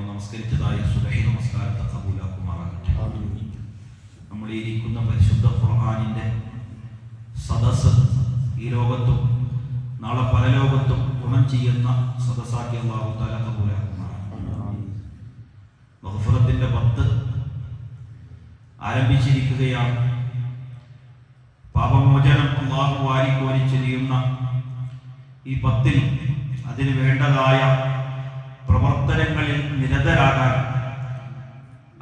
നമ്മൾ നമസ്കരിച്ചതായ സുബഹി നമസ്കാരത്തെ കബൂലാക്കുമാറാകട്ടെ. നമ്മൾ ഇരിക്കുന്ന പരിശുദ്ധ ഖുർആാനിന്റെ സദസ് ഈ ലോകത്തും നാളെ പരലോകത്തും ഗുണം ചെയ്യുന്ന സദസ്സാക്കി അള്ളാഹു താല കബൂലാക്കുമാറാകട്ടെ. പത്ത് ആരംഭിച്ചിരിക്കുകയാണ്. പാപമോചനം അള്ളാഹു വാരിക്കോരി ചെയ്യുന്ന ഈ പത്തിൽ അതിന് വേണ്ടതായ പ്രവർത്തനങ്ങളിൽ നിരതരാകാൻ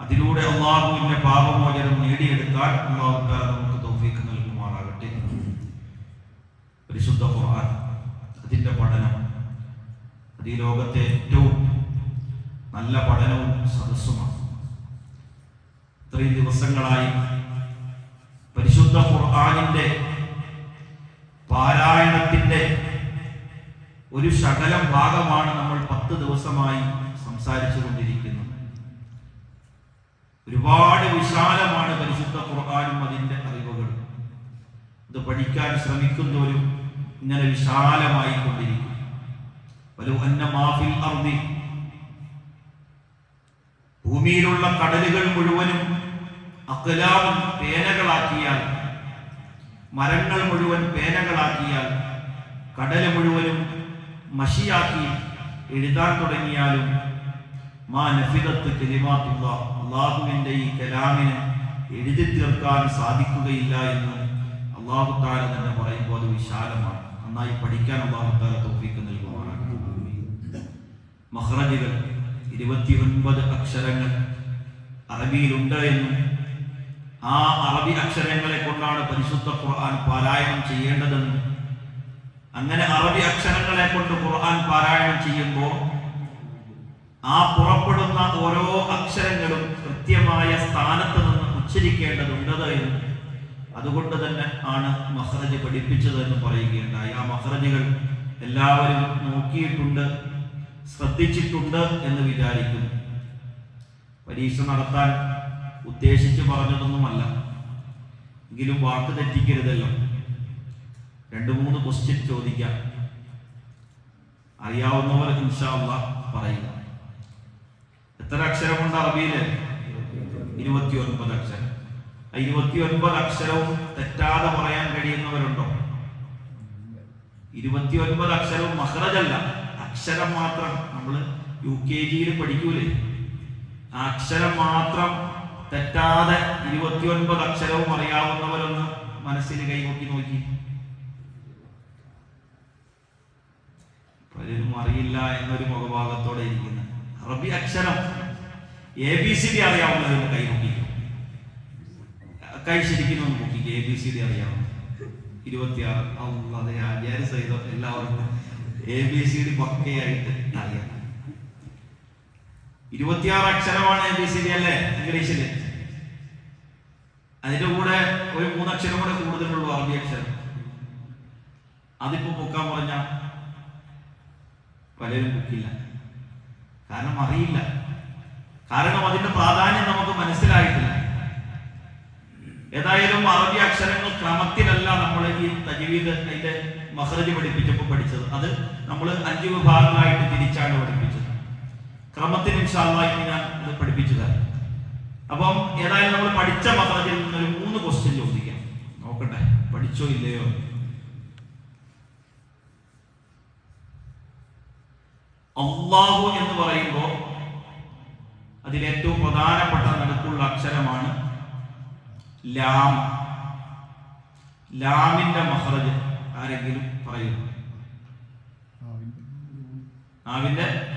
അതിലൂടെ അള്ളാഹുവിന്റെ പാപമോചനം നേടിയെടുക്കാൻ അള്ളാഹു നമുക്ക് തൗഫീഖ് നൽകുമാറാകട്ടെ. പരിശുദ്ധ ഖുർആൻ അതിന്റെ പഠനം അത് ഈ ലോകത്തെ ഏറ്റവും നല്ല പഠനവും സദസ്സുമാണ്. ഇത്രയും ദിവസങ്ങളായി പരിശുദ്ധ ഖുർആാനിന്റെ പാരായണത്തിന്റെ ഒരു ശകലം ഭാഗമാണ് നമ്മൾ പത്ത് ദിവസമായി സംസാരിച്ചു കൊണ്ടിരിക്കുന്നത് ഒരുപാട് വിശാലമാണ് പരിശുദ്ധ ഖുർആാനും അതിന്റെ അറിവുകൾ. ഇത് പഠിക്കാൻ ശ്രമിക്കുന്നവരും ഇങ്ങനെ വിശാലമായി കൊണ്ടിരിക്കും അന്ന മാഫിൽ അർദി. ഭൂമിയിലുള്ള കടലുകൾ മുഴുവനും അക്കലാവും പേനകളാക്കിയാൽ മരങ്ങൾ മുഴുവൻ പേനകളാക്കിയാൽ കടൽ മുഴുവനും മഷിയാക്കി എഴുതാൻ തുടങ്ങിയാലും മാ നഫിദത്ത് കെലിമാത്തുള്ള അള്ളാഹുവിന്റെ ഈ കലാമിന് എഴുതി തീർക്കാൻ സാധിക്കുകയില്ല എന്ന് അള്ളാഹു താല തന്നെ പറയുമ്പോൾ അത് വിശാലമാണ്. നന്നായി പഠിക്കാൻ അള്ളാഹു താല തോഫിക്ക് നൽകുവാനാണ് മഹ്റജുകൾ ഇരുപത്തിയൊൻപത് അക്ഷരങ്ങൾ അറബിയിലുണ്ട് എന്നും ആ അറബി അക്ഷരങ്ങളെ കൊണ്ടാണ് പരിശുദ്ധ ഖുർആൻ പാരായണം ചെയ്യേണ്ടതെന്നും അങ്ങനെ അറബി അക്ഷരങ്ങളെ കൊണ്ട് ഖുർആൻ പാരായണം ചെയ്യുമ്പോൾ ആ പുറപ്പെടുന്ന ഓരോ അക്ഷരങ്ങളും കൃത്യമായ സ്ഥാനത്ത് നിന്ന് ഉച്ചരിക്കേണ്ടതുണ്ട് എന്നും അതുകൊണ്ട് തന്നെ ആണ് മഹ്റജ് പഠിപ്പിച്ചത് എന്ന് പറയുകയുണ്ടായി. ആ മഹ്റജുകൾ എല്ലാവരും നോക്കിയിട്ടുണ്ട് ശ്രദ്ധിച്ചിട്ടുണ്ട് എന്ന് വിചാരിക്കും. പരീക്ഷ നടത്താൻ ഉദ്ദേശിച്ച് പറഞ്ഞതൊന്നുമല്ല. എങ്കിലും വാക്ക് തെറ്റിക്കരുതല്ലോ. രണ്ട് മൂന്ന് ക്വസ്റ്റ്യൻ ചോദിക്കാം. അറിയാവുന്നവർ ഇൻഷാല്ല പറയുക എത്ര അക്ഷരമുണ്ട് അറബിയിൽ? ഇരുപത്തി ഒൻപത് അക്ഷരം. ഇരുപത്തി ഒൻപത് അക്ഷരവും തെറ്റാതെ പറയാൻ കഴിയുന്നവരുണ്ടോ? ഇരുപത്തി ഒൻപത് അക്ഷരവും മഹ്റജല്ല അക്ഷരം മാത്രം നമ്മൾ യു കെ ജിയിൽ പഠിക്കൂലേ. ആ അക്ഷരം മാത്രം തെറ്റാതെ ഇരുപത്തിയൊൻപത് അക്ഷരവും അറിയാവുന്നവരൊന്ന് മനസ്സിൽ നോക്കി നോക്കി. പലരും അറിയില്ല എന്നൊരു മുഖഭാഗത്തോടെ ഇരിക്കുന്ന. അറബി അക്ഷരം എ ബി സി ഡി അറിയാവുന്നതിന് കൈ നോക്കിക്കും കൈ ശരിക്കും ഒന്ന് നോക്കിക്കും എ ബി സി ഡി അറിയാവുന്ന. ഇരുപത്തിയാറ്. അതെ ആചാര്യ സഹിതം എല്ലാവർക്കും എ ബി സി ഡി പക്കയായിട്ട് അറിയാം. ഇരുപത്തിയാറ് അക്ഷരമാണ് എ ബി സി ഡി അല്ലേ? ഇംഗ്ലീഷിൽ. അതിന്റെ കൂടെ ഒരു മൂന്നക്ഷരം കൂടെ കൂടുതലുള്ളൂ അറബി അക്ഷരം. അതിപ്പോ പൊക്കാൻ പറഞ്ഞ പലരും ബുക്കില്ല കാരണം അറിയില്ല. കാരണം അതിന്റെ പ്രാധാന്യം നമുക്ക് മനസ്സിലായിട്ടില്ല. ഏതായാലും അറബി അക്ഷരങ്ങൾ ക്രമത്തിലല്ല നമ്മൾ ഈ തജീവീദ് അതിന്റെ മഹ്റജ് പഠിപ്പിച്ചപ്പോൾ പഠിച്ചത്. അത് നമ്മൾ അഞ്ച് വിഭാഗങ്ങളായിട്ട് തിരിച്ചാണ് പഠിപ്പിച്ചത്. ക്രമത്തിന് ഇൻഷാല്ലായിട്ട് ഞാൻ ഇത് പഠിപ്പിച്ചു തരാം. അപ്പം ഏതായാലും നമ്മൾ പഠിച്ച മഹ്റജിൽ നിന്നൊരു മൂന്ന് ക്വസ്റ്റ്യൻ ചോദിക്കാം. നോക്കട്ടെ പഠിച്ചോ ഇല്ലയോ? അള്ളാഹു എന്ന് പറയുമ്പോൾ അതിലേറ്റവും പ്രധാനപ്പെട്ട നടുക്കുള്ള അക്ഷരമാണ് ലാം. ലാമിന്റെ മഹ്റജ് ആരെങ്കിലും പറയുന്നു? നാവിന്റെ?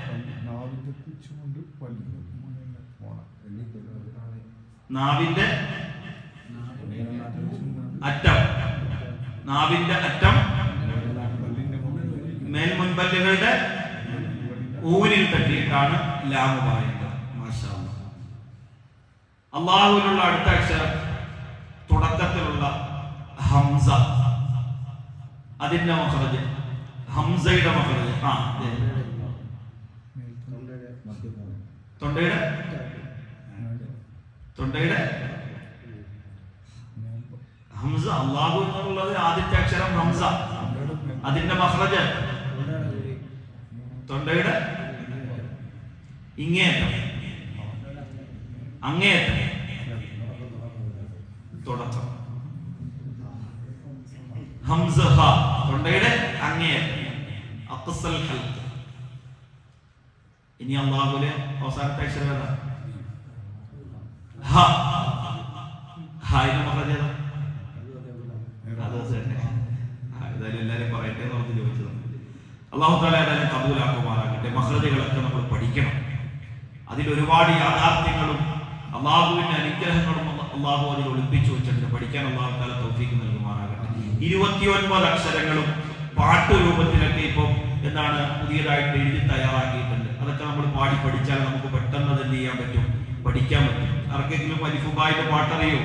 നാവിന്റെ? അറ്റം. നാവിന്റെ അറ്റം. മേൽമുൻപല്ലുകളുടെ ഊരിൽ തട്ടിയിട്ടാണ് ലാമ് പറയുന്നത്. അള്ളാഹുവിനുള്ള അടുത്ത അക്ഷരം തുടക്കത്തിലുള്ള ഹംസ. അതിന്റെ മഹറജ് ഹംസയുടെ മഹറജ് ആ. തൊണ്ടയുടെ? തൊണ്ടയുടെ? ഹംസ. അള്ളാഹു എന്നുള്ളത് ആദ്യത്തെ അക്ഷരം ഹംസ. അതിന്റെ മഹ്റജ് തൊണ്ടയുടെ ഇങ്ങേയറ്റം. അങ്ങേയറ്റം. തുടക്കം. ഹംസഹ തൊണ്ടയുടെ അങ്ങേയറ്റം. അക്സൽ ഇനി അള്ളാഹുലെ അവസാനത്തെ അക്ഷരം ഹ ഹായിന്റെ മഹജ അത് തന്നെ ആ, ഏതായാലും എല്ലാരും പറയട്ടെ എന്ന് പറഞ്ഞ് ചോദിച്ചതാണ് അള്ളാഹു താല ഏതായാലും കബൂലാക്കുമാറാകട്ടെ. മഹ്റജകളൊക്കെ നമ്മൾ പഠിക്കണം. അതിൽ ഒരുപാട് യാഥാർത്ഥ്യങ്ങളും അള്ളാഹുവിന്റെ അനുഗ്രഹങ്ങളും അള്ള- അള്ളാഹു അതിൽ ഒളിപ്പിച്ചു വെച്ചിട്ടുണ്ട്. പഠിക്കാൻ അള്ളാഹു താല തൗഫീക്ക് നൽകുമാറാകട്ടെ. ഇരുപത്തിയൊൻപത് അക്ഷരങ്ങളും പാട്ട് രൂപത്തിലൊക്കെ ഇപ്പം എന്താണ് പുതിയതായിട്ട് എഴുതി തയ്യാറാക്കിയിട്ടുണ്ട്. അതൊക്കെ നമ്മൾ പാടി പഠിച്ചാൽ നമുക്ക് പെട്ടെന്ന് അത് എന്ത് ചെയ്യാൻ പറ്റും? പഠിക്കാൻ പറ്റും. ആർക്കെങ്കിലും അലിഫുബായിട്ട് പാട്ടറിയോ?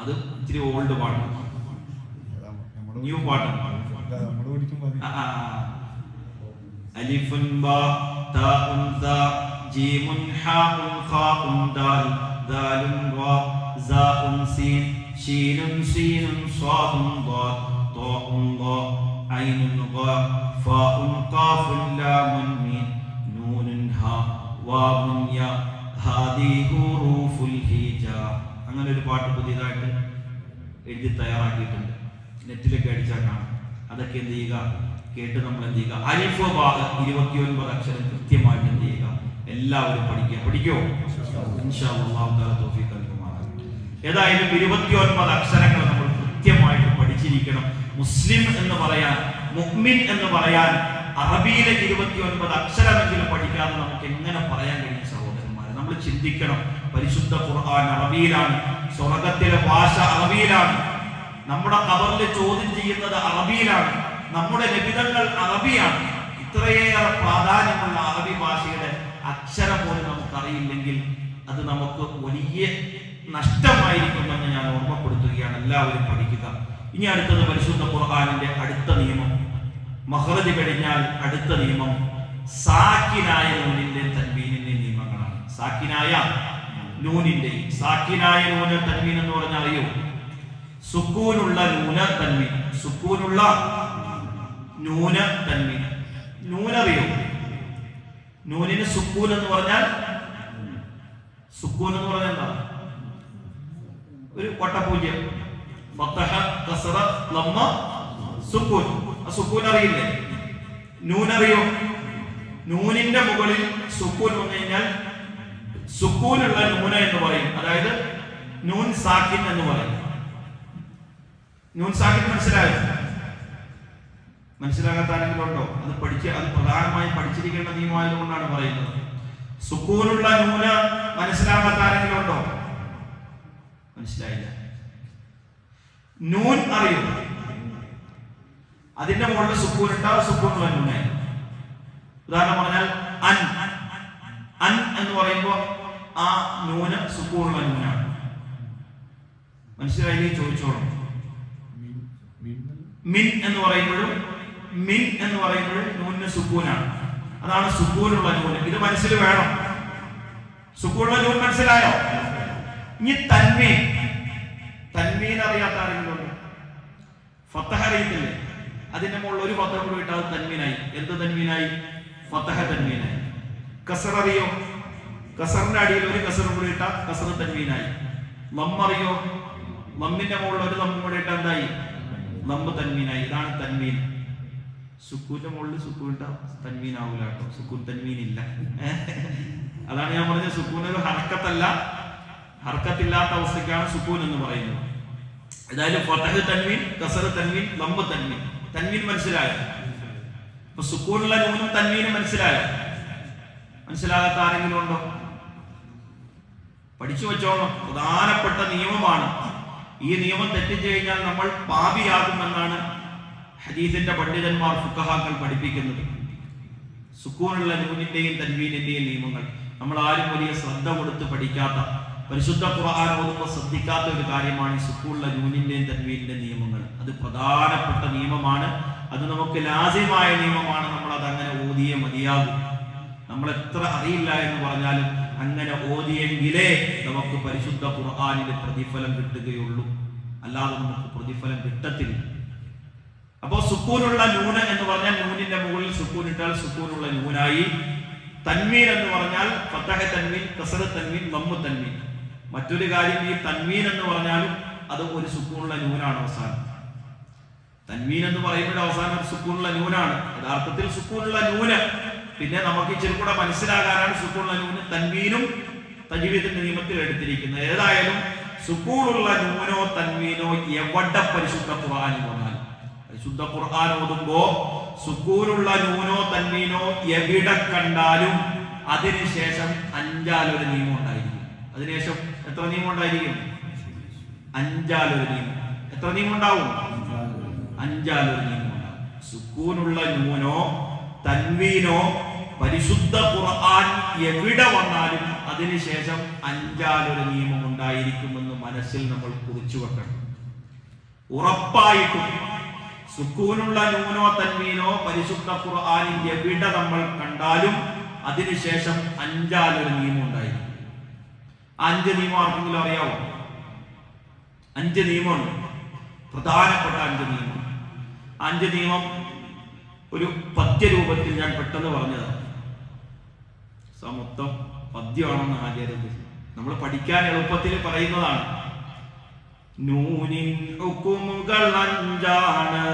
അത് ഇച്ചിരി ഓൾഡ് പാട്ട്. ന്യൂ പാട്ട് നമ്മള് പഠിക്കുമ്പോ ആ, ആ, ആ. അലിഫുൻ ബാ താഉൻ ദാ ജീമുൻ ഹാഉൻ ഖാഉൻ ദാൽ ദാലുൻ റാ സാഉൻ സീൻ ഷീനുൻ സീനുൻ സ്വാദുൻ ضاد طاء ضاء عين غاء فاء قاف لام ميم نون ها واو يا هذه حروف الهجاء അങ്ങനെ ഒരു പാട്ട് പുതിയതായിട്ട് എഴുതി തയ്യാറാക്കിയിട്ടുണ്ട് നെറ്റിലൊക്കെ അടിച്ചാൽ കാണാം അതൊക്കെ എന്ത് ചെയ്യുക? കേട്ട് നമ്മൾ എന്ത് ചെയ്യുക? അലിഫ് ബാഹ ഇരുപത്തിയൊൻപത് അക്ഷരം കൃത്യമായിട്ട് എന്ത് ചെയ്യുക? എല്ലാവരും പഠിക്കുക. പഠിക്കോ. ഏതായാലും ഇരുപത്തിയൊൻപത് അക്ഷരങ്ങൾ നമ്മൾ കൃത്യമായിട്ട് പഠിച്ചിരിക്കണം. മുസ്ലിം എന്ന് പറയാൻ മുഹ്മിൻ എന്ന് പറയാൻ അറബിയിലെ ഇരുപത്തിയൊൻപത് അക്ഷരമെങ്കിലും പഠിക്കാതെ നമുക്ക് എങ്ങനെ പറയാൻ കഴിയും സഹോദരന്മാരെ? നമ്മൾ ചിന്തിക്കണം. പരിശുദ്ധ ഖുർആൻ അറബിയിലാണ്. സ്വർഗത്തിലെ ഭാഷ അറബിയിലാണ്. നമ്മുടെ കബറിൽ ചോദ്യം ചെയ്യുന്നത് അറബിയിലാണ്. നമ്മുടെ ലഭിതങ്ങൾ അറബിയാണ്. ഇത്രയേറെ പ്രാധാന്യമുള്ള അറബി ഭാഷയുടെ അക്ഷരം പോലും നമുക്കറിയില്ലെങ്കിൽ അത് നമുക്ക് വലിയ നഷ്ടമായിരിക്കുമെന്ന് ഞാൻ ഓർമ്മപ്പെടുത്തുകയാണ്. എല്ലാവരും പഠിക്കുക. ഇനി അടുത്തത് പരിശുദ്ധ ഖുർആാനിന്റെ അടുത്ത നിയമം. മഹ്റജ് കഴിഞ്ഞാൽ അടുത്ത നിയമം സാക്കിനായ നൂനിന്റെ തൻവീനിന്റെ നിയമങ്ങളാണ്. സാക്കിനായ നൂനിന്റെ സാക്കിനായ നൂന തൻവീൻ എന്ന് പറഞ്ഞാൽ അറിയോ? സുക്കൂനുള്ള നൂന തൻവീൻ സുക്കൂനുള്ള നൂന തൻവീൻ നൂനറിയോ നൂനിന് സുക്കൂൻ എന്ന് പറഞ്ഞാൽ സുക്കൂൻ എന്ന് പറഞ്ഞാൽ എന്താ? ഒരു വട്ടപൂജ്യം. ഫത്തഹ കസറ ലമ്മ സുക്കൂൻ ആ സുക്കൂൻ അറിയില്ലേ? നൂനറിയോ നൂനിന്റെ മുകളിൽ സുക്കൂൻ വന്നു കഴിഞ്ഞാൽ സുക്കൂനുള്ള നൂന എന്ന് പറയും. അതായത് നൂൻ സാക്കിൻ എന്ന് പറയും. നൂൻ സാഹിബ് മനസ്സിലായോ? മനസ്സിലാകാത്ത അത് പഠിച്ച് അത് പ്രധാനമായും പഠിച്ചിരിക്കേണ്ട നിയമമായതുകൊണ്ടാണ് പറയുന്നത്. സുക്കൂനുള്ള നൂൽ മനസ്സിലാകാത്ത ആരെങ്കിലും ഉണ്ടോ? മനസ്സിലായില്ല. നൂൻ അറിയോ. അതിന്റെ മുകളിൽ സുക്കൂൻ ഉണ്ടാവും സുക്കൂൻ നൂനായി ഉദാഹരണം പറഞ്ഞാൽ അൻ. അൻ എന്ന് പറയുമ്പോൾ ആ നൂന് സുക്കൂനുള്ള നൂനാണ് മനസ്സിലായി ചോദിച്ചോളൂ. മിൻ എന്ന് പറയുമ്പോഴും മിൻ എന്ന് പറയുമ്പോഴും നൂനിന് സുക്കൂനാണ്. അതാണ് സുക്കൂനുള്ള നൂന്. ഇത് മനസ്സിൽ വേണം. സുക്കൂനുള്ള നൂൻ മനസ്സിലായോ? ഇനി തന്മീൻ തന്മീൻ അറിയാത്ത ആരെങ്കിലും ഫത്തഹ അറിയത്തില്ലേ? അതിന്റെ മുകളിൽ ഒരു പത്രം കൂടി ഇട്ടാൽ തന്മീനായി എന്ത് തന്മീനായി ഫത്തഹ തന്മീനായി കസർ അറിയോ? കസറിന്റെ അടിയിൽ ഒരു കസർ കൂടി ഇട്ടാൽ കസർ തന്മീനായി ലമ്മറിയോ മമ്മിന്റെ മുകളിൽ ഒരു ലമ്മ കൂടി ഇട്ടാൽ എന്തായി? ലമ്പ് തന്മീനായി ഇതാണ് തന്മീൻ സുക്കൂന്റെ മുകളിൽ സുക്കൂൻ തന്മീൻ ആവൂല കേട്ടോ. സുക്കൂൻ തന്മീൻ ഇല്ല അതാണ് ഞാൻ പറഞ്ഞ സുക്കൂൻ ഒരു ഹർക്കത്തല്ല. ഹർക്കത്തില്ലാത്ത അവസ്ഥയ്ക്കാണ് സുക്കൂൻ എന്ന് പറയുന്നത്. ഏതായാലും ഫതഹ് തന്മീൻ കസർ തന്മീൻ ലംബ തന്മീൻ തന്മീൻ മനസ്സിലായോ? അപ്പൊ സുക്കൂനുള്ള നൂനും തന്മീനും മനസ്സിലായോ? മനസ്സിലാകാത്ത ആരെങ്കിലും ഉണ്ടോ? പഠിച്ചു വെച്ചോണം. പ്രധാനപ്പെട്ട നിയമമാണ് ഈ നിയമം തെറ്റിച്ചു കഴിഞ്ഞാൽ നമ്മൾ പാപിയാകുമെന്നാണ് ഹദീസിന്റെ പണ്ഡിതന്മാർ ഫുക്കഹാക്കൾ പഠിപ്പിക്കുന്നത്. സുക്കൂനുള്ള നൂനിന്റെയും തൻവീനിന്റെയും നിയമങ്ങൾ. നമ്മൾ ആരും വലിയ ശ്രദ്ധ കൊടുത്ത് പഠിക്കാത്ത പരിശുദ്ധ ഖുർആൻ ഓതുമ്പോൾ ശ്രദ്ധിക്കാത്ത ഒരു കാര്യമാണ് ഈ നൂനിന്റെയും തൻവീനിന്റെ നിയമങ്ങൾ. അത് പ്രധാനപ്പെട്ട നിയമമാണ്. അത് നമുക്ക് ലാസ്യമായ നിയമമാണ്. നമ്മൾ അത് അങ്ങനെ ഓതിയേ മതിയാകും. നമ്മൾ എത്ര അറിയില്ല എന്ന് പറഞ്ഞാലും അങ്ങനെ ഓതിയെങ്കിലേ നമുക്ക് പരിശുദ്ധ ഖുർആാനിന്റെ പ്രതിഫലം കിട്ടുകയുള്ളൂ. അല്ലാതെ നമുക്ക് പ്രതിഫലം കിട്ടത്തില്ല. അപ്പോ സുക്കൂനുള്ള നൂന എന്ന് പറഞ്ഞാൽ നൂനിന്റെ മുകളിൽ സുക്കൂൻ ഇട്ടാൽ സുക്കൂനുള്ള നൂനായി. തന്മീൻ എന്ന് പറഞ്ഞാൽ ഫത്തഹ തന്മീൻ കസറ തന്മീൻ മമ്മു തന്മീൻ മറ്റൊരു കാര്യം ഈ തന്മീൻ എന്ന് പറഞ്ഞാലും അത് ഒരു സുക്കൂനുള്ള നൂനാണ് അവസാനം. തന്മീൻ എന്ന് പറയുമ്പോൾ അവസാനം ഒരു സുക്കൂനുള്ള നൂനാണ്. യഥാർത്ഥത്തിൽ സുക്കൂനുള്ള നൂന് പിന്നെ നമുക്ക് ഇച്ചിരി കൂടെ മനസ്സിലാകാനാണ് സുക്കൂൾ നൂന് തൻവീനും തജീവിതത്തിന്റെ നിയമത്തിൽ എടുത്തിരിക്കുന്നത്. ഏതായാലും സുക്കൂണുള്ള നൂനോ തൻവീനോ എവിടെ പരിശുദ്ധ ഖുർആാനിൽ വന്നാൽ പരിശുദ്ധ ഖുർആൻ ഓതുമ്പോ സുക്കൂനുള്ള നൂനോ തൻവീനോ എവിടെ കണ്ടാലും അതിനുശേഷം അഞ്ചാലൊരു നിയമം ഉണ്ടായിരിക്കും. അതിനുശേഷം എത്ര നിയമം ഉണ്ടായിരിക്കും? അഞ്ചാലൊരു നിയമം. എത്ര നിയമം ഉണ്ടാവും? അഞ്ചാലൊരു നിയമം ഉണ്ടാവും. സുക്കൂനുള്ള നൂനോ തൻവീനോ പരിശുദ്ധ ഖുർആൻ എവിടെ വന്നാലും അതിനുശേഷം അഞ്ചാലൊരു നിയമം ഉണ്ടായിരിക്കുമെന്ന് മനസ്സിൽ നമ്മൾ കുറിച്ചു വെക്കണം. ഉറപ്പായിട്ടും സുക്കൂനുള്ള നൂനോ തന്മീനോ പരിശുദ്ധ ഖുർആാനിൽ എവിടെ നമ്മൾ കണ്ടാലും അതിനുശേഷം അഞ്ചാലൊരു നിയമം ഉണ്ടായിരിക്കും. അഞ്ച് നിയമം ആർക്കെങ്കിലും അറിയാവോ? അഞ്ച് നിയമമുണ്ട്. പ്രധാനപ്പെട്ട അഞ്ച് നിയമം. അഞ്ച് നിയമം ഒരു പദ്യരൂപത്തിൽ ഞാൻ പെട്ടെന്ന് പറഞ്ഞതാണ്. മൊത്തം പദ്യമാണെന്ന് ആചാര്യം നമ്മൾ പഠിക്കാൻ എളുപ്പത്തിൽ പറയുന്നതാണ്. നൂനിൻ ഹുക്കുമുകൾ അഞ്ചാണ്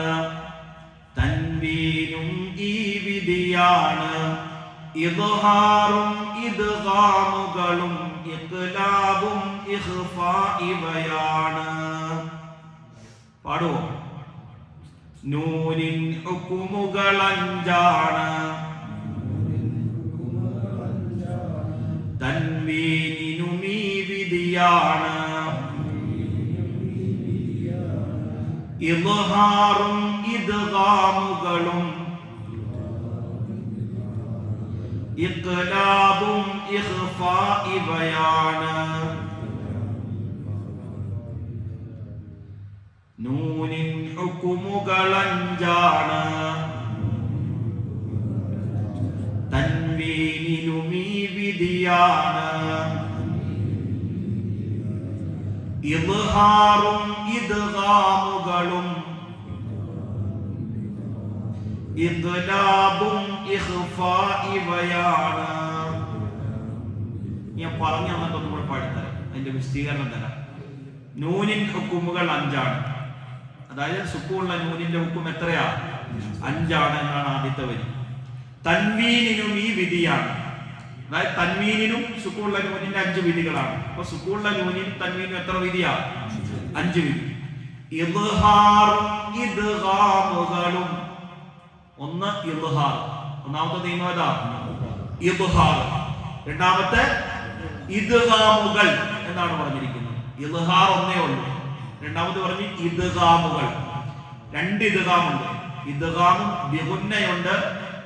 തൻവീനും ഈ വിധിയാണ്. ഇദ്ഹാറും ഇദ്ഗാമുകളും ഇഖ്ലാബും ഇഖ്ഫാ ഇവയാണ്. പാടുവോ? നൂനിൻ ഹുക്കുമുകൾ അഞ്ചാണ് വിധിയാണ് ഇദ്ഹാറും ഇദ്ഗാമുകളും ഇഖ്ലാബും ഇഖ്ഫാ ഇവയാണ്. നൂനിൻ ഹുക്കുമുകളഞ്ചാണ് തൻവീനിലും ഈ വിധിയാണ്. ഇദ്ഹാറും ഇദ്ഗാമുകളും ഇദ്ലാബും ഇഖ്ഫാ ഇവയാണ്. ഞാൻ പറഞ്ഞു തന്നിട്ടൊന്നും കൂടെ പാടിത്തരാം. അതിന്റെ വിശദീകരണം തരാം. നൂനിൻ ഹുക്കുമുകൾ അഞ്ചാണ്. അതായത് സുക്കൂള്ള നൂനിന്റെ ഹുക്കും എത്രയാണ് അഞ്ചാണ് എന്നാണ് ആദ്യത്തെ വരി. തൻവീനിനും ഈ വിധിയാണ്. അതായത് തന്മീനിനും സുക്കൂള്ള നൂനിന്റെ അഞ്ച് വിധികളാണ് അപ്പൊ സുക്കൂള്ള നൂനിനും തന്മീനും എത്ര വിധിയാ അഞ്ച് വിധി ഒന്ന് ഒന്നാമത്തെ നിയമം ഏതാ? ഇദ്ഹാർ രണ്ടാമത്തെ ഇദ്ഹാമുകൾ എന്നാണ് പറഞ്ഞിരിക്കുന്നത്. ഇദ്ഹാർ ഒന്നേ ഉള്ളൂ. രണ്ടാമത് പറഞ്ഞു ഇദ്ഗാമുകൾ രണ്ട് ഇദ്ഗാമുണ്ട് ഇദ്ഗാമും ബിഗുന്നയുണ്ട്.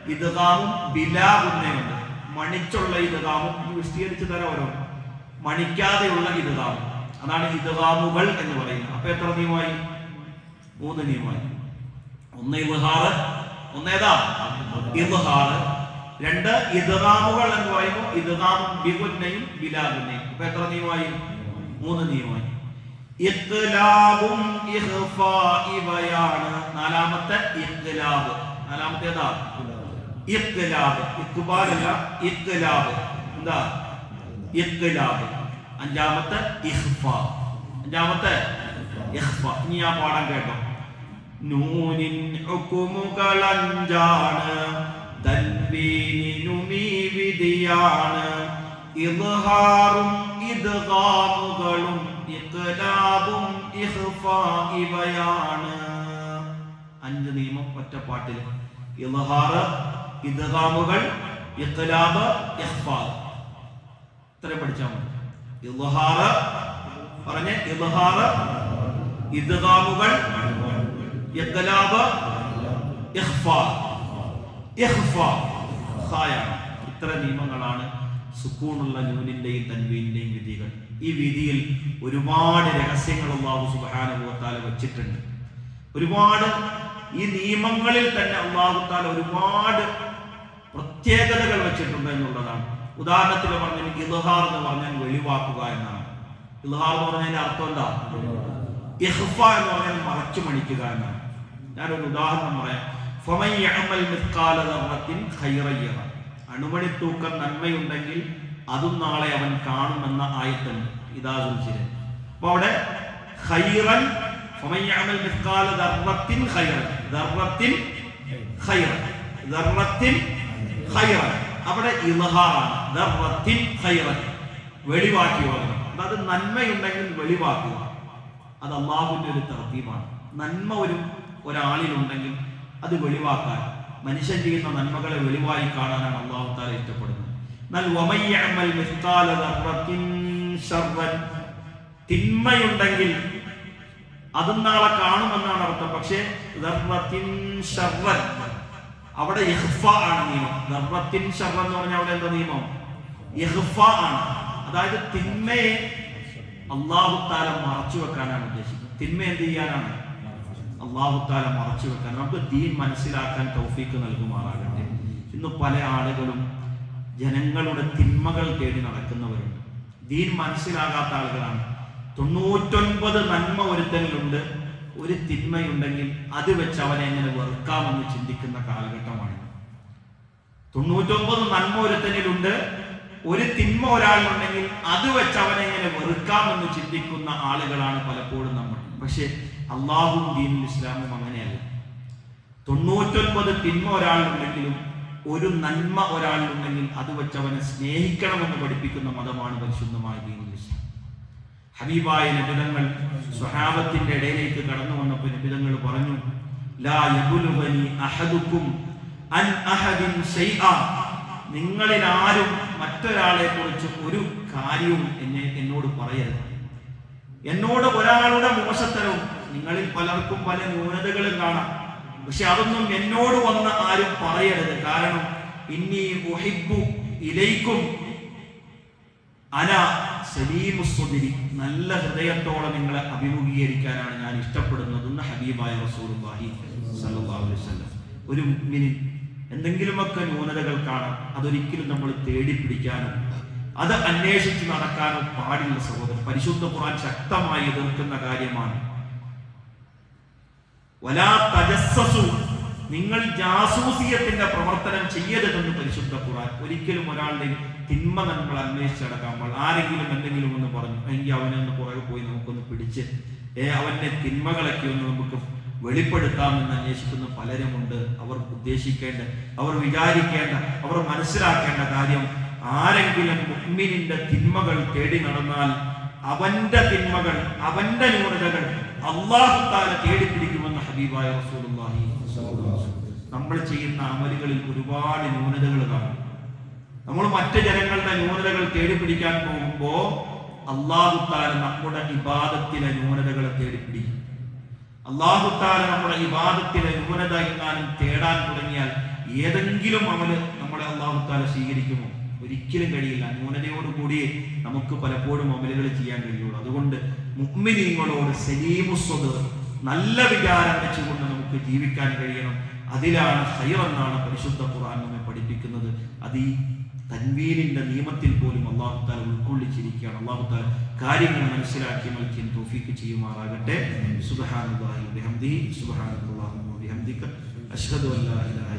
ഇദ്ഗാമും ബിലാഗുന്നയുണ്ട്. മണിച്ചുള്ള ഇദ്ഗാമും ഈ വിശദീകരിച്ച് തരാം ഓരോ മണിക്കാതെയുള്ള ഇദ്ഗാം അതാണ് ഇദ്ഗാമുകൾ എന്ന് പറയുന്നത്. അപ്പൊ എത്ര നിയമമായി മൂന്ന് നിയമമായി ഒന്ന് ഇദ്ഹാർ ഒന്നേതാ ഇദ്ഹാർ രണ്ട് ഇതുകാമുകൾ എന്ന് പറയുമ്പോൾ ഇതുകാമും ബിഗുന്നയും ബിലാഗുന്നയും. അപ്പൊ എത്ര നിയമമായി മൂന്ന് നിയമമായി ഇഖ്ലാബും ഇഹ്ഫാ ഇവയാണ്. നാലാമത്തെ ഇഖ്ലാബ്. നാലാമത്തേതാ? ഇഖ്ലാബ് ഇഖ്ബാൽ അല്ല ഇഖ്ലാബ് എന്താ? ഇഖ്ലാബ് അഞ്ചാമത്തെ ഇഖ്ഫാ. അഞ്ചാമത്തെ ഇഖ്ഫാ. ഇനി ഞാൻ പാടാൻ കേട്ടോ നൂനിൻ ഹുക്കുമുകൾ അഞ്ചാണ് തൻവീനിനുമീ വിധിയാണ്. ഇദ്ഹാറും ഇദ്ഗാമുകളും ഇഖ്ലാബും ഇഖ്ഫാ ഇവയാണ്. അഞ്ച് നിയമം ഒറ്റപ്പാട്ടിൽ. ഇദ്ഹാർ ഇദ്ഗാമുകൾ ഇഖ്ലാബ് ഇഖ്ഫാ ഇത്രയും പഠിച്ചാൽ മതി. ഇദ്ഹാർ പറഞ്ഞ ഇദ്ഹാർ ഇദ്ഗാമുകൾ ഇഖ്ലാബ് ഇഖ്ഫാ ഇഖ്ഫാ ഖായാണ് ഇത്ര നിയമങ്ങളാണ് സുക്കൂണുള്ള നൂനിന്റെയും തൻവീനിന്റെയും വിധികൾ. ഈ വിധിയിൽ ഒരുപാട് രഹസ്യങ്ങൾ അള്ളാഹു സുബാനുഭവത്താല വെച്ചിട്ടുണ്ട്. ഒരുപാട് ഈ നിയമങ്ങളിൽ തന്നെ അള്ളാഹുത്താല ഒരുപാട് പ്രത്യേകതകൾ വെച്ചിട്ടുണ്ട് എന്നുള്ളതാണ്. ഉദാഹരണത്തിൽ പറഞ്ഞാൽ ഇൽഹാർ എന്ന് പറഞ്ഞാൽ വെളിവാക്കുക എന്നാണ്. ഇൽഹാർ എന്ന് പറഞ്ഞതിന്റെ അർത്ഥം എന്താ? ഇഹ്ഫ എന്ന് പറഞ്ഞാൽ മറച്ചു മണിക്കുക എന്നാണ്. ഞാനൊരു ഉദാഹരണം പറയാം. അണുമണി തൂക്കം നന്മയുണ്ടെങ്കിൽ അതും നാളെ അവൻ കാണുമെന്ന ആയത്തുണ്ട്. ഇതാ സുൽസിരൻ അപ്പൊ അവിടെ ഖൈറൻ ഖൈറൻ. ഖൈറൻ. ഖൈറൻ. അവിടെ ദർറത്തിൻ ഖൈറൻ. വെളിവാക്കി വരണം അതായത് നന്മയുണ്ടെങ്കിൽ വെളിവാക്കുക. അത് അള്ളാഹുവിന്റെ ഒരു തർത്തീമാണ് നന്മ ഒരു ഒരാളിലുണ്ടെങ്കിൽ അത് വെളിവാക്കാൻ മനുഷ്യൻ ചെയ്യുന്ന നന്മകളെ വെളിവായി കാണാനാണ് അള്ളാഹു താല ഇഷ്ടപ്പെടുന്നത്. തിന്മയുണ്ടെങ്കിൽ അതും നാളെ കാണുമെന്നാണ് അർത്ഥം. പക്ഷേ അവിടെ ആണ് നിയമം. ഗർഭത്തിൻ ശർറൻ എന്ന് പറഞ്ഞാൽ അവിടെ എന്താ നിയമം? ആണ്. അതായത് തിന്മയെ അള്ളാഹു താല മറച്ചു വെക്കാനാണ് ഉദ്ദേശിക്കുന്നത്. തിന്മ എന്ത് ചെയ്യാനാണ്? അള്ളാഹു താല മറച്ചു വെക്കാൻ. നമുക്ക് ദീൻ മനസ്സിലാക്കാൻ തൗഫീക്ക് നൽകുമാറാകട്ടെ. ഇന്ന് പല ആളുകളും ജനങ്ങളുടെ തിന്മകൾ തേടി നടക്കുന്നവരുണ്ട്. ദീൻ മനസ്സിലാകാത്ത ആളുകളാണ്. തൊണ്ണൂറ്റൊൻപത് നന്മ ഒരുത്തനിലുണ്ട്. ഒരു തിന്മയുണ്ടെങ്കിൽ അത് വെച്ച് അവനെ എങ്ങനെ വെറുക്കാമെന്ന് ചിന്തിക്കുന്ന കാലഘട്ടമാണ്. തൊണ്ണൂറ്റൊമ്പത് നന്മ ഒരുത്തനിലുണ്ട് ഒരു തിന്മ ഒരാളുണ്ടെങ്കിൽ അത് വെച്ച് അവനെ എങ്ങനെ വെറുക്കാമെന്ന് ചിന്തിക്കുന്ന ആളുകളാണ് പലപ്പോഴും നമ്മൾ. പക്ഷെ അള്ളാഹും ദീനുൽ ഇസ്ലാമും അങ്ങനെയല്ല. തൊണ്ണൂറ്റൊൻപത് തിന്മ ഒരാളുണ്ടെങ്കിലും ഒരു നന്മ ഒരാളുണ്ടെങ്കിൽ അത് വെച്ച് അവനെ സ്നേഹിക്കണമെന്ന് പഠിപ്പിക്കുന്ന മതമാണ് പരിശുദ്ധമായ ദീനുൽ ഇസ്ലാം. ഹബീബായ നബിതങ്ങൾ സ്വഹാബത്തിന്റെ ഇടയിലേക്ക് കടന്നു വന്നപ്പോൾ നബിതങ്ങൾ പറഞ്ഞു നിങ്ങളിൽ ആരും മറ്റൊരാളെ കുറിച്ച് ഒരു കാര്യവും എന്നെ എന്നോട് പറയരുത്. എന്നോട് ഒരാളുടെ മോശത്തരവും നിങ്ങളിൽ പലർക്കും പല ന്യൂനതകളും കാണാം. പക്ഷെ അതൊന്നും എന്നോട് വന്ന് ആരും പറയരുത്. കാരണം ഇനി ഇലൈക്കും അന സലീമുസ്വദിരി നല്ല ഹൃദയത്തോടെ നിങ്ങളെ അഭിമുഖീകരിക്കാനാണ് ഞാൻ ഇഷ്ടപ്പെടുന്നത് ഹബീബായ റസൂർബാഹി വസല്ലം. ഒരു മിനി എന്തെങ്കിലുമൊക്കെ ന്യൂനതകൾ കാണാം അതൊരിക്കലും നമ്മൾ തേടി പിടിക്കാനും അത് അന്വേഷിച്ച് നടക്കാനും പാടില്ല സഹോദരൻ. പരിശുദ്ധ ഖുർആൻ ശക്തമായി എതിർക്കുന്ന കാര്യമാണ്. വലാ നിങ്ങൾ ജാസൂസിയത്തിന്റെ പ്രവർത്തനം ചെയ്യരുതെന്ന് പരിശുദ്ധ ഖുർആൻ ഒരിക്കലും ഒരാളുടെ തിന്മ നമ്മൾ അന്വേഷിച്ചടക്കാൻ പാടില്ല ആരെങ്കിലും എന്തെങ്കിലും ഒന്ന് പറഞ്ഞു എങ്കിൽ അവനെ ഒന്ന് പുറകെ പോയി നമുക്കൊന്ന് പിടിച്ച് ഏ അവന്റെ തിന്മകളൊക്കെ ഒന്ന് നമുക്ക് വെളിപ്പെടുത്താമെന്ന് അന്വേഷിക്കുന്ന പലരുമുണ്ട് അവർ ഉദ്ദേശിക്കേണ്ട അവർ വിചാരിക്കേണ്ട അവർ മനസ്സിലാക്കേണ്ട കാര്യം ആരെങ്കിലും മുഹ്മിനിന്റെ തിന്മകൾ തേടി നടന്നാൽ അവന്റെ തിന്മകൾ അവന്റെ ന്യൂനതകൾ അള്ളാഹു താല തേടി പിടിക്കുമെന്ന് ഹബീബായ റസൂലുള്ളാഹി. നമ്മൾ ചെയ്യുന്ന അമലുകളിൽ ഒരുപാട് ന്യൂനതകൾ കാണും. നമ്മൾ മറ്റു ജനങ്ങളുടെ ന്യൂനതകൾ തേടി പിടിക്കാൻ പോകുമ്പോ അള്ളാഹുത്താല നമ്മുടെ ഇബാദത്തിലെ ന്യൂനതകളെ തേടി പിടിക്കും അള്ളാഹുത്താല നമ്മുടെ ഇബാദത്തിലെ ന്യൂനത എങ്ങാനും തേടാൻ തുടങ്ങിയാൽ ഏതെങ്കിലും അമൽ നമ്മളെ അള്ളാഹുത്താല സ്വീകരിക്കുമോ? ഒരിക്കലും കഴിയില്ല. ന്യൂനതയോടുകൂടി നമുക്ക് പലപ്പോഴും അമലുകൾ ചെയ്യാൻ കഴിയുള്ളൂ. അതുകൊണ്ട് മുഹ്മിനീങ്ങളോട് സലീമുസ്വത് നല്ല വിചാരം വെച്ചുകൊണ്ട് നമുക്ക് ജീവിക്കാൻ കഴിയണം. അതിലാണ് ഹൈറെന്നാണ് പരിശുദ്ധ ഖുർആൻ നമ്മെ പഠിപ്പിക്കുന്നത്. അത് ഈ തൻവീരിന്റെ നിയമത്തിൽ പോലും അള്ളാഹു താല ഉൾക്കൊള്ളിച്ചിരിക്കുകയാണ്. അള്ളാഹു താല കാര്യങ്ങൾ മനസ്സിലാക്കി മൽക്കിൻ തോഫീക്ക് ചെയ്യുമാറാകട്ടെ. സുബ്ഹാനല്ലാഹി വബിഹംദിഹി സുബ്ഹാനല്ലാഹി വബിഹംദിക അഷ്ഹദു അല്ലാ ഇലാഹ